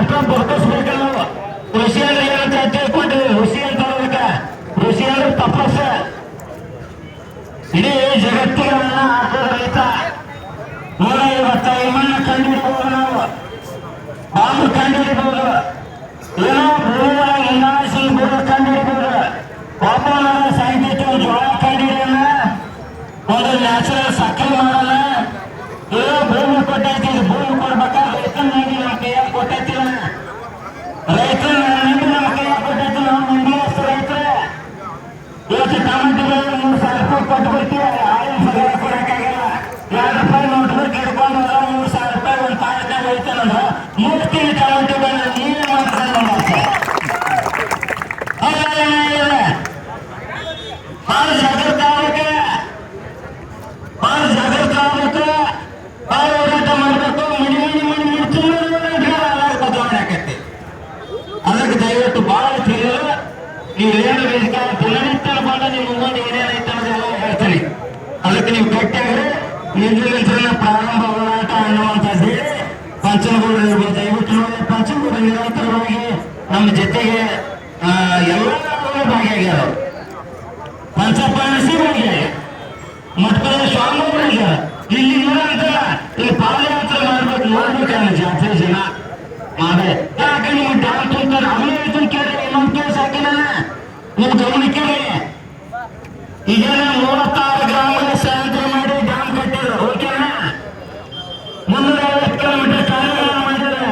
ಅಷ್ಟ ಗುರುತಿಸ್ಬೇಕು ನಾವು ಕೃಷಿ ಅಂದ್ರೆ ಏನಂತ ತಿಳ್ಕೊಂಡಿವಿ ಋಷಿ ಅಂತ ಹೇಳ್ಬೇಕ ಋಷಿ ಅಂದ್ರೆ ತಪಸ್ಸ ಇಡೀ ಜಗತ್ತಿನ ಹಾಕೋದ ರೈತ ನೂರ ಐವತ್ತೈದು ಮಣ್ಣ ಕಂಡುಹಿಡಿಬಹುದು ನಾವು ಬಾಂಬು ಕಂಡುಹಿಡಿಬಹುದು ಏನೋ ಭೂಮಿಯ ಇಂಗಾಸಿ ಗುರು ಕಂಡುಹಿಡಿಬಹುದು ಒಬ್ಬನ ಸೈಂಟಿಸ್ಟ್ ಜೋಳ ಕಂಡುಹಿಡಿಯಲ್ಲ ಒಂದು ನ್ಯಾಚುರಲ್ ಸಕ್ಕರೆ ಮಾಡಲ್ಲ ಇವತ್ತು ಟಮಾಟಿ ಬೆಳೆ ಮೂರು ಸಾವಿರ ರೂಪಾಯಿ ಕೊಟ್ಟು ಬರ್ತೀವಿ ಆಯಿಲ್ ಸಗರ ಕೊಡಕ್ಕಾಗಲ್ಲ ಎರಡು ರೂಪಾಯಿ ನೋಟ್ ಬುಕ್ ಹಿಡ್ಕೊಂಡು ಹೋದ್ರೆ ಮೂರು ಸಾವಿರ ರೂಪಾಯಿ ಒಂದು ಪಾಯದಾಗ ಹೋಯ್ತಾನಂದ್ರೆ ಮೂರು ತಿಂಗಳು ಟಮಾಟಿ ಬೆಳೆ ನೀವೇ ಮಾಡ್ಕೊಂಡು ಮಾಡ್ತಾರೆ ಭಾಳ ಜಾಗೃತ ಆಗ್ಬೇಕು ಭಾಳ ಜಾಗೃತ ಆಗ್ಬೇಕು ಭಾಳ ಹೋರಾಟ ಮಾಡ್ಬೇಕು ಮನಿ ಮನಿ ಮನಿ ಮನಿ ತುಂಬ ಬದಲಾವಣೆ ಆಕೈತಿ ಅದಕ್ಕೆ ದಯವಿಟ್ಟು ಬಹಳ ತಿಳಿಯಲು ನೀವು ಏನು ವೇದಿಕೆ ದಿನನಿತ್ಯ ನಿಮ್ಮ ಮುಂದೆ ಏನೇನೈತೆ ಅನ್ನೋದೆಲ್ಲ ಹೇಳ್ತೀನಿ ಅದಕ್ಕೆ ನೀವು ಗಟ್ಟಿಯಾಗ್ರಿ ನಿಂದ್ರಿನ ಪ್ರಾರಂಭ ಹೋರಾಟ ಅನ್ನುವಂಥದ್ದು ಪಂಚನಗೌಡರು ಇರ್ಬೋದು. ದಯವಿಟ್ಟು ನೋಡಿ ಪಂಚನಗೌಡರು ನಿರಂತರವಾಗಿ ನಮ್ಮ ಜೊತೆಗೆ ಎಲ್ಲರೂ ಭಾಗಿಯಾಗ್ಯಾರ ಪಂಚಪ್ರಾಣಿ ಭಾಗಿಯಾಗ ಮಠದ ಸ್ವಾಮಿಗಳಿಗೆ ಇಲ್ಲಿ ಇರೋಂತಲ್ಲ ಇಲ್ಲಿ ಪಾದಯಾತ್ರೆ ಮಾಡ್ಬೇಕು ನೋಡ್ಬೇಕಲ್ಲ ಜಾತ್ರೆ ಜನ ಮಾಡೆ ಯಾಕೆ ನೀವು ಡ್ಯಾಮ್ ತುಂಬ್ತಾರೆ ಅವನೇ ಇದನ್ನ ಕೇಳಿ ಇನ್ನೊಂದು ಕೇಸ್ ಹಾಕಿನ ನೀವು ಗಮನಕ್ಕೆ ಈಗ ಮೂವತ್ತಾರು ಗ್ರಾಮದ ಸಾಯಂತ್ರ ಮಾಡಿ ಡ್ಯಾಮ್ ಕಟ್ಟಿದ್ರು ಓಕೆನಾ ಮುನ್ನೂರ ಐವತ್ತು ಕಿಲೋಮೀಟರ್ ಕಾರ್ಯಕ್ರಮ ಮಾಡಿದ್ರೆ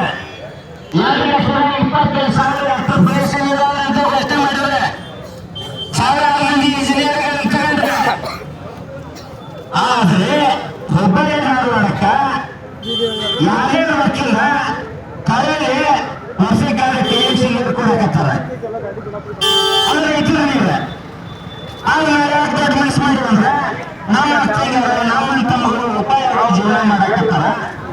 ಎರಡು ಲಕ್ಷದ ಇಪ್ಪತ್ತೈದು ಸಾವಿರ ಹತ್ತು ಇದಾವೆ ಅಂತ ಘೋಷಣೆ ಮಾಡಿದ್ರೆ ಸಾವಿರಾರು ಮಂದಿ ಇಂಜಿನಿಯರ್ಗಳನ್ನು ತಗೊಂಡ್ರೆ. ಆದ್ರೆ ಹುಬ್ಬಳ್ಳಿ ಧಾರವಾಡಕ್ಕ ಯಾರೇನು ವಕೀಲ ಕರೆಯಲ್ಲಿ ವರ್ಷಕ್ಕಾದ್ರೆ ಟಿ ಎಂ ಸಿ ಅಂದ್ರೆ ರೈತರು ನೀವೇ ಆಮೇಲೆ ಯಾಕೆ ಅಂದ್ರೆ ನಮ್ಮ ತಂಗಿಯರು ನಮ್ಮ ತಮ್ಮಗಳು ಉಪಾಯ ಜೀವನ ಮಾಡಕತ್ತಾರ.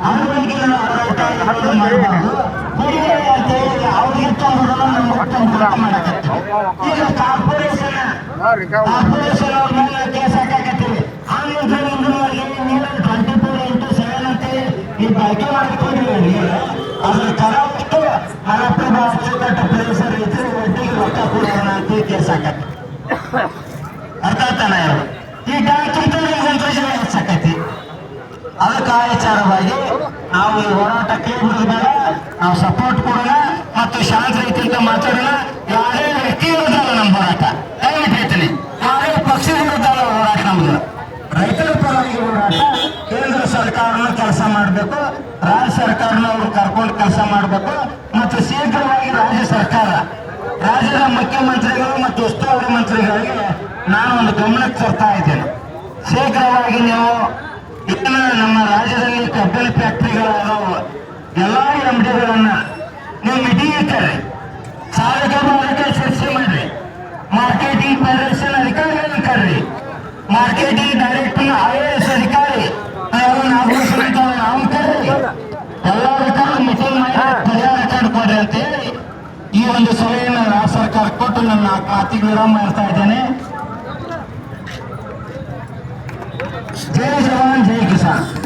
ಅವ್ರ ಬಗ್ಗೆ ನಾವು ಮಾಡಬಾರ್ದು? ಹುಡುಗರು ಅಂತ ಹೇಳಿ ಅವ್ರಿಗೆ ತಂಬುದನ್ನ ನಮ್ಮ ಹೊಟ್ಟೆ ಮಾಡಕತ್ತೀವಿ ಈಗ ಕಾರ್ಪೊರೇಷನ್ ಕಾರ್ಪೊರೇಷನ್ ಅವ್ರ ಮೇಲೆ ಕೇಸ್ ಹಾಕಾಕತ್ತೀವಿ. ಒಂದು ನೀವು ಟ್ವೆಂಟಿ ಫೋರ್ ಇಂಟು ಸೆವೆನ್ ಅಂತ ಈ ಬಳಕೆ ಮಾಡ್ಕೊಂಡ್ರಿ ನೀರು ಅದ್ರ ಕರಾವಷ್ಟು ಹರಪ್ಪ ಅಚ್ಚುಕಟ್ಟ ಪ್ರದೇಶ ಇದ್ರೆ ಒಟ್ಟಿಗೆ ರೊಕ್ಕ ಕೊಡೋಣ ಅಂತ ಕೇಸ್ ಹಾಕತ್ತೆ. ಅರ್ಥ ಆಯ್ತಾನ ಯಾರು ಈ ಡ್ಯಾಮ್ ತುಂಬಿದ್ರೆ ಸಂತೋಷ ಹೆಚ್ಚಾಕೈತಿ ಅದಕ್ಕೆ ಆ ವಿಚಾರವಾಗಿ ನಾವು ಈ ಹೋರಾಟಕ್ಕೆ ಬಿಡೋದ ನಾವು ಸಪೋರ್ಟ್ ಕೊಡೋಣ ಮತ್ತು ಶಾಂತ ರೀತಿಯಿಂದ ಮಾತಾಡೋಣ. ಯಾರೇ ವ್ಯಕ್ತಿ ವಿರುದ್ಧ ನಮ್ಮ ಹೋರಾಟ. ದಯವಿಟ್ಟು ಹೇಳ್ತೀನಿ. ಯಾರೇ ಪಕ್ಷದ ವಿರುದ್ಧ ಹೋರಾಟ ನಮ್ದು. ರೈತರ ಪರವಾಗಿ ಹೋರಾಟ. ಕೇಂದ್ರ ಸರ್ಕಾರನೂ ಕೆಲಸ ಮಾಡಬೇಕು. ರಾಜ್ಯ ಸರ್ಕಾರನೂ ಅವರು ಕರ್ಕೊಂಡು ಕೆಲಸ ಮಾಡಬೇಕು. ಮತ್ತು ಶೀಘ್ರವಾಗಿ ರಾಜ್ಯ ಸರ್ಕಾರ, ರಾಜ್ಯದ ಮುಖ್ಯಮಂತ್ರಿಗಳು ಮತ್ತು ಉಸ್ತುವಾರಿ ಮಂತ್ರಿಗಳಿಗೆ ನಾನು ಒಂದು ಗಮನಕ್ಕೆ ತರ್ತಾ ಇದ್ದೇನೆ. ಶೀಘ್ರವಾಗಿ ನೀವು ಇನ್ನು ನಮ್ಮ ರಾಜ್ಯದಲ್ಲಿ ಕಬ್ಬಿನ ಫ್ಯಾಕ್ಟ್ರಿಗಳು ಎಲ್ಲ ಎಂ ಡಿಗಳನ್ನು ನೀವು ಇರ್ತಾರೆ ಸಾರಿಗೆ ಮಾರಾಟ ಚರ್ಚೆ ಮಾಡ್ರಿ. ಮಾರ್ಕೆಟಿಂಗ್ ಫೆಡರೇಷನ್ ಅಧಿಕಾರಿಗಳನ್ನ curry. Marketing director, I A S ಅಧಿಕಾರಿ, ನಾವು ಕರ್ರಿ. ಎಲ್ಲರೂ ಮೀಟಿಂಗ್ ಮಾಡಿ ಪರಿಹಾರ ಕಂಡುಕೊಡ್ರಿ ಅಂತ ಈ ಒಂದು ಸಭೆಯನ್ನು ರಾಜ್ಯ ಸರ್ಕಾರ ಕೊಟ್ಟು ನನ್ನ ಮಾತಿಗೆ ವಿರಾಮ ಮಾಡ್ತಾ ಇದ್ದೇನೆ. जय जवान जय किसान